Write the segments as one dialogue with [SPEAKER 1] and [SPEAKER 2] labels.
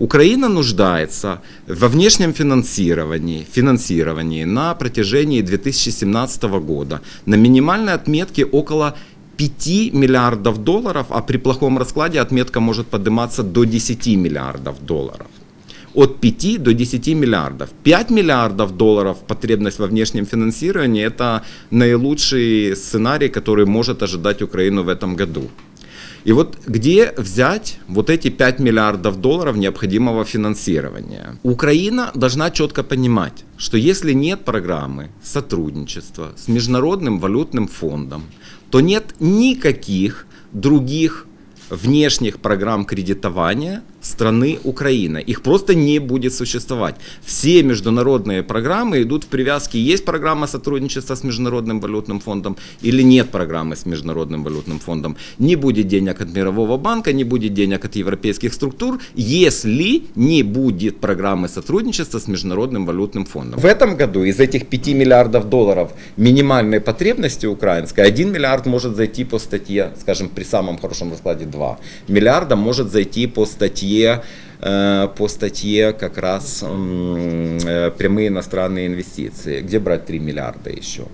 [SPEAKER 1] Украина нуждается во внешнем финансировании, финансировании на протяжении 2017 года на минимальной отметке около 5 миллиардов долларов, а при плохом раскладе отметка может подниматься до 10 миллиардов долларов. От 5 до 10 миллиардов. 5 миллиардов долларов потребность во внешнем финансировании – это наилучший сценарий, который может ожидать Украину в этом году. И вот где взять вот эти 5 миллиардов долларов необходимого финансирования? Украина должна четко понимать, что если нет программы сотрудничества с Международным валютным фондом, то нет никаких других внешних программ кредитования страны Украина. Их просто не будет существовать. Все международные программы идут в привязке. Есть программа сотрудничества с Международным валютным фондом или нет программы с Международным валютным фондом. Не будет денег от Мирового банка, не будет денег от европейских структур, если не будет программы сотрудничества с Международным валютным фондом. В этом году из этих 5 миллиардов долларов минимальной потребности украинской 1 миллиард может зайти по статье, скажем, при самом хорошем раскладе 2 миллиарда может зайти по статье э, по статье как раз э, прямые иностранные инвестиции. Где брать 3 миллиарда еще?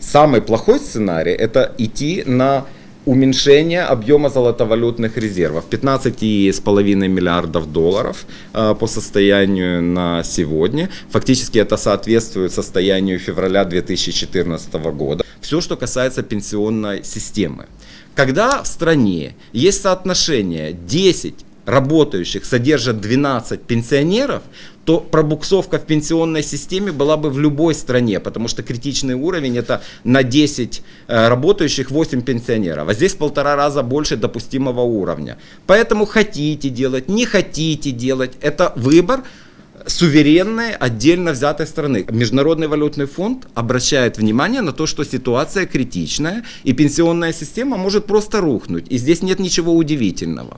[SPEAKER 1] Самый плохой сценарий это идти на уменьшение объема золотовалютных резервов 15,5 миллиардов долларов э, по состоянию на сегодня. Фактически это соответствует состоянию февраля 2014 года. Все, что касается пенсионной системы. Когда в стране есть соотношение 10 работающих содержат 12 пенсионеров, то пробуксовка в пенсионной системе была бы в любой стране, потому что критичный уровень это на 10 э, работающих 8 пенсионеров, а здесь в полтора раза больше допустимого уровня. Поэтому хотите делать, не хотите делать, это выбор суверенной, отдельно взятой страны. Международный валютный фонд обращает внимание на то, что ситуация критичная, и пенсионная система может просто рухнуть. И здесь нет ничего удивительного.